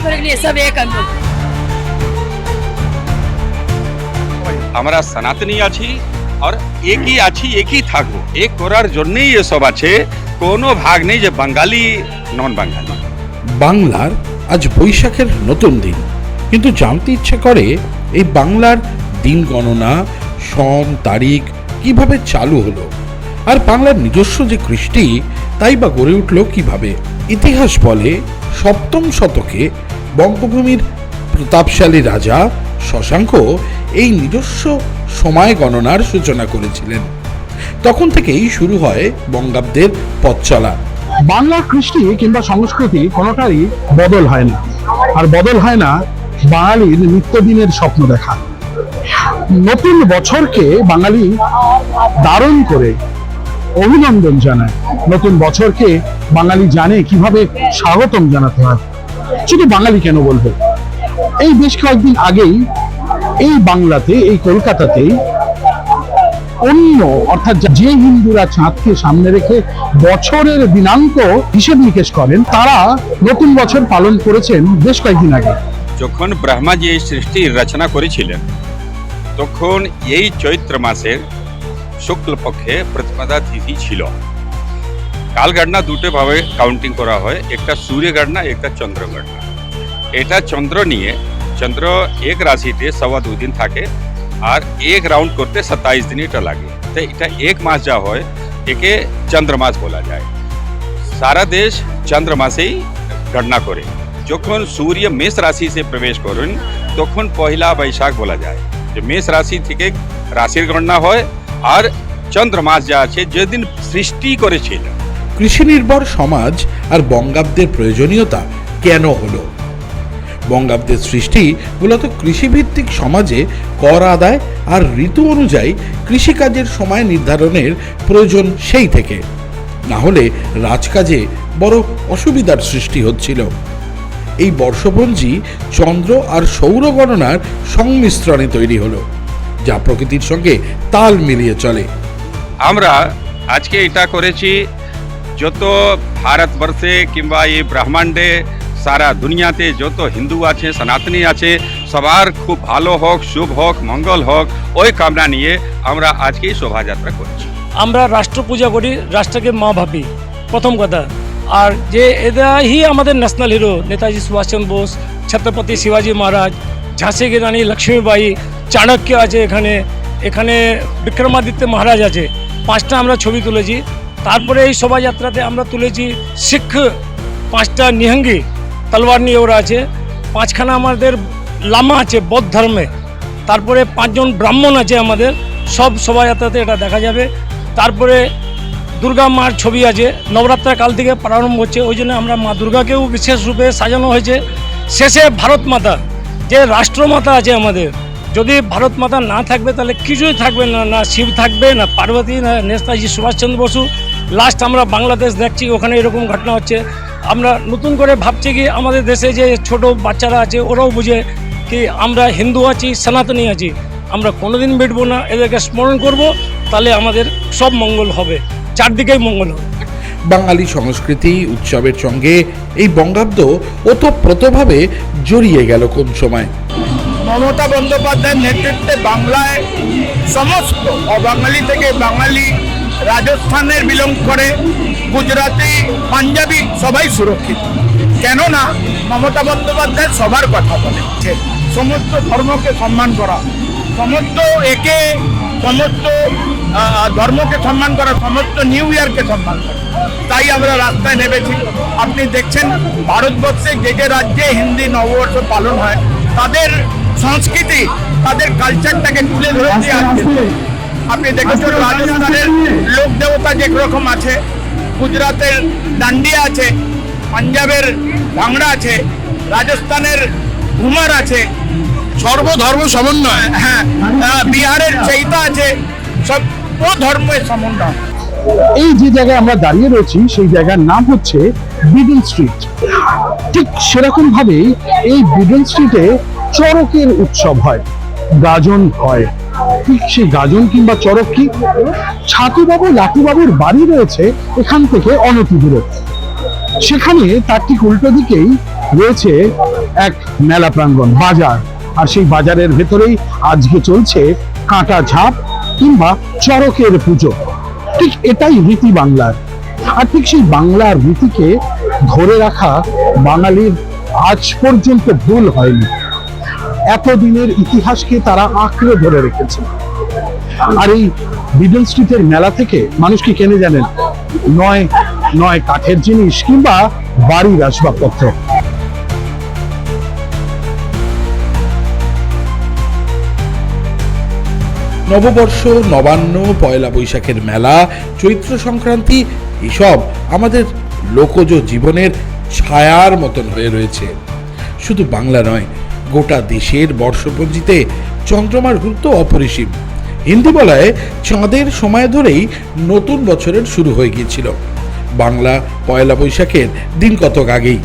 और हिंदू में कोई फर्क नहीं है सब एक हम लोग আমরা সনাতনী আছি আর একই আছি একই থাকবো এক করার জন্যই এসব আছে কোনো ভাগ নেই যে বাঙালি নন বাঙালি বাংলার আজ বৈশাখের নতুন দিন কিন্তু জানতে ইচ্ছে করে এই বাংলার দিন গণনা সন তারিখ কিভাবে চালু হলো আর বাংলার নিজস্ব যে কৃষ্টি তাই বা গড়ে উঠল কিভাবে ইতিহাস বলে সপ্তম শতকে বঙ্গভূমির প্রতাপশালী রাজা শশাঙ্ক এই নিজস্ব সময় গণনার সূচনা করেছিলেন। তখন থেকেই শুরু হয় বঙ্গাব্দের পথ চলা। বাংলা কৃষ্টি কিংবা সংস্কৃতি কোনোটারই বদল হয় না। আর বদল হয় না বাঙালির নিত্যদিনের স্বপ্ন দেখা। নতুন বছরকে বাঙালি দারুণ করে অভিনন্দন জানায়। নতুন বছরকে বাঙালি জানে কীভাবে স্বাগতম জানাতে হয়। শুধু বাঙালি কেন বলবে? এই বেশ কয়েকদিন আগেই এই বাংলাতে, এই কলকাতাতেই অন্য, অর্থাৎ যে হিন্দুরা চাঁদকে সামনে রেখে বছরের দিনাঙ্ক হিসেব নিকেশ করেন, তারা নতুন বছর পালন করেছেন বেশ কয়েকদিন আগে। যখন ব্রহ্মাজি এই সৃষ্টির রচনা করেছিলেন, তখন এই চৈত্র মাসের শুক্লপক্ষে প্রতিপদা তিথি ছিল। কালগণনা দুটো ভাবে কাউন্টিং করা হয়। একটা সূর্য গণনা একটা চন্দ্র গণনা এটা চন্দ্র নিয়ে, চন্দ্র এক রাশিতে সওয়া দুদিন থাকে আর এক রাউন্ড করতে সাতাইশ দিন এটা লাগে। তো এটা এক মাস যা হয়, একে চন্দ্রমাস বলা যায়। সারা দেশ চন্দ্রমাসেই গণনা করে। যখন সূর্য মেষ রাশিতে প্রবেশ করেন, তখন পয়লা বৈশাখ বলা যায়। যে মেষ রাশি থেকে রাশির গণনা হয় আর চন্দ্রমাস যা আছে, যেদিন সৃষ্টি করেছিল কৃষি নির্ভর সমাজ আর বঙ্গাব্দের প্রয়োজনীয়তা কেন হলো? বঙ্গাব্দের সৃষ্টি মূলত কৃষিভিত্তিক সমাজে কর আদায় আর ঋতু অনুযায়ী কৃষিকাজের সময় নির্ধারণের প্রয়োজন সেই থেকে। না হলে রাজকাজে বড় অসুবিধার সৃষ্টি হচ্ছিল। এই বর্ষপঞ্জি চন্দ্র আর সৌর গণনার সংমিশ্রণে তৈরি হলো, যা প্রকৃতির সঙ্গে তাল মিলিয়ে চলে। আমরা আজকে এটা করেছি যত ভারতবর্ষে কিংবা এই ব্রহ্মাণ্ডে সারা দুনিয়াতে যত হিন্দু আছে সনাতনী আছে সবার খুব ভালো হোক শুভ হোক মঙ্গল হোক ওই কামনা নিয়ে আমরা আজকে শোভাযাত্রা করছি আমরা রাষ্ট্র পূজা করি, রাষ্ট্রকে মা ভাবি, প্রথম কথা। আর যে এরাই আমাদের ন্যাশনাল হিরো নেতাজি সুভাষচন্দ্র বোস, ছত্রপতি শিবাজি মহারাজ ঝাঁসি কি রানী লক্ষ্মীবাই চাণক্য আছে এখানে এখানে বিক্রমাদিত্য মহারাজ আছে। পাঁচটা আমরা ছবি তুলেছি। তারপরে এই শোভাযাত্রাতে আমরা তুলেছি শিখ পাঁচটা নিহঙ্গি তলোয়ার নিয়ে ওরা আছে। পাঁচখানা আমাদের লামা আছে, বৌদ্ধ ধর্মে। তারপরে পাঁচজন ব্রাহ্মণ আছে আমাদের। সব শোভাযাত্রাতে এটা দেখা যাবে। তারপরে দুর্গা মার ছবি আছে। নবরাত্রা কাল থেকে প্রারম্ভ হচ্ছে। ওই জন্য আমরা মা দুর্গাকেও বিশেষ রূপে সাজানো হয়েছে। শেষে ভারত মাতা, যে রাষ্ট্রমাতা আছে আমাদের। যদি ভারত মাতা না থাকবে, তাহলে কিছুই থাকবে না না শিব থাকবে, না পার্বতী, না নেতাজি সুভাষচন্দ্র বসু। লাস্ট আমরা বাংলাদেশ দেখছি ওখানে এরকম ঘটনা হচ্ছে। আমরা নতুন করে ভাবছি কি আমাদের দেশে যে ছোট বাচ্চারা আছে ওরাও বুঝে কি আমরা হিন্দু আছি সনাতনী আছি। আমরা কোনোদিন মিটবো না এদেরকে স্মরণ করব তাহলে আমাদের সব মঙ্গল হবে। চারদিকেই মঙ্গল হবে। বাঙালি সংস্কৃতি উৎসবের সঙ্গে এই বঙ্গাব্দ ওতপ্রোতভাবে জড়িয়ে গেল কোন সময়? মমতা বন্দ্যোপাধ্যায়ের নেতৃত্বে বাংলায় সমস্ত অবাঙালি থেকে বাঙালি রাজস্থানের বিলং করে গুজরাটি, পাঞ্জাবি সবাই সুরক্ষিত। কেননা মমতা বন্দ্যোপাধ্যায় সবার কথা বলেছে সমস্ত ধর্মকে সম্মান করা, সমস্ত একে, সমস্ত ধর্মকে সম্মান করা, সমস্ত নিউ ইয়ারকে সম্মান করা। তাই আমরা রাস্তায় নেমেছি। আপনি দেখছেন, ভারতবর্ষে যে যে রাজ্যে হিন্দি নববর্ষ পালন হয়, তাদের সংস্কৃতি, তাদের কালচারটাকে তুলে ধরেছে আজকে আপনি দেখেছেন রাজস্থানের লোক দেবতা যে রকম আছে গুজরাটের ডান্ডিয়া আছে পাঞ্জাবের ভাংড়া আছে রাজস্থানের ঘুমার আছে সর্বধর্ম সমন্বয়। হ্যাঁ বিহারের চৈতা আছে সব ও ধর্মের সমন্বয়। এই যে জায়গায় আমরা দাঁড়িয়ে রয়েছি সেই জায়গার নাম হচ্ছে বিডল স্ট্রিট ঠিক সেরকম ভাবেই এই বিডল স্ট্রিটে চড়কের উৎসব হয় গাজন হয়। সেই গাজন কিংবা চড়ক কি? ছাতুবাবু, লাটুবাবুর বাড়ি রয়েছে এখান থেকে অনতি দূরে সেখানে তার ঠিক উল্টো দিকেই রয়েছে এক মেলা প্রাঙ্গণ, বাজার। আর সেই বাজারের ভেতরেই আজকে চলছে কাঁটা ঝাপ কিংবা চড়কের পুজো। ঠিক এটাই রীতি বাংলার। আর ঠিক সেই বাংলার রীতিকে ধরে রাখা বাঙালির আজ পর্যন্ত ভুল হয়নি। এতদিনের ইতিহাসকে তারা আঁকড়ে ধরে রেখেছে। আর এই বিডল স্ট্রিটের মেলা থেকে মানুষ কি কেনে জানেন? নয় নয় কাঠের জিনিস কিংবা বাড়ির আসবাবপত্র। নববর্ষ, নবান্ন, পয়লা বৈশাখের মেলা, চৈত্র সংক্রান্তি, এসব আমাদের লোকজ জীবনের ছায়ার মতন হয়ে রয়েছে। শুধু বাংলা নয় গোটা দেশের বর্ষপঞ্জিতে চন্দ্রমার গুরুত্ব অপরিসীম। হিন্দি বলায় চাঁদের সময় ধরেই নতুন বছরের শুরু হয়ে গিয়েছিল। বাংলা পয়লা বৈশাখের দিন কতক আগেই।